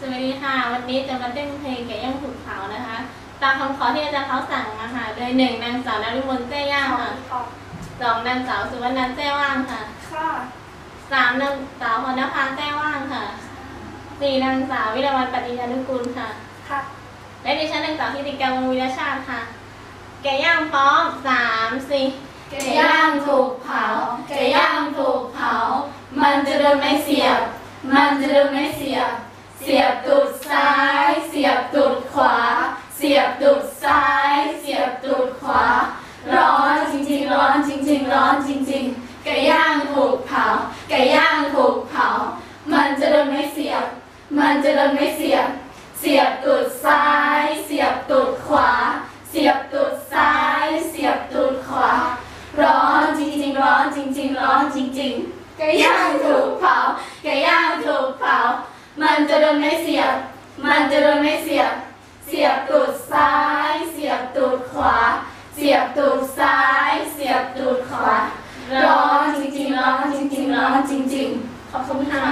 สวัสดีค่ะ วันนี้จะมาเต้นเพลงแก่ย่างถูกเผานะคะ ตามคำขอที่อาจารย์เขาสั่งมาค่ะ โดยหนึ่งนางสาวนฤมลแจ้ย่างค่ะค่ะสองนางสาวสุวรรณันท์แจ้ว่างค่ะค่ะสามนางสาวพรณภาแจ้ว่างค่ะสี่นางสาววิรวันปฏิญานุกูลค่ะ ค่ะ และดิฉันนางสาวธิติกาวงศ์วิรชาติค่ะ แก่ย่างพร้อมสามสี่ไก่ย่างถูกเผาไก่ย่างถูกเผา มันจะโดนไม่เสียบ มันจะโดนไม่เสียบเสียบ ขวา เสียบตูดซ้าย เสียบตูดขวา ร้อนจริงๆ ร้อนจริง ๆ ร้อนจริง ๆ ไก่ย่างถูกเผา ไก่ย่างถูกเผา มันจะโดนไม่เสียบ มันจะโดนไม่เสียบ เสียบตูดซ้าย เสียบตูดขวา เสียบตูดซ้าย เสียบตูดขวา ร้อนจริงๆ ร้อนจริง ๆ ร้อนจริง ๆ ไก่ย่างถูกเผา ไก่ย่างถูกเผา มันจะโดนไม่เสียบ มันจะโดนไม่เสียบ เสียบตูดซ้าย เสียบตูดขวา เสียบตูดซ้าย เสียบตูดขวา ร้อนจริงๆร้อนจริงๆร้อนจริงๆ ขอบคุณค่ะ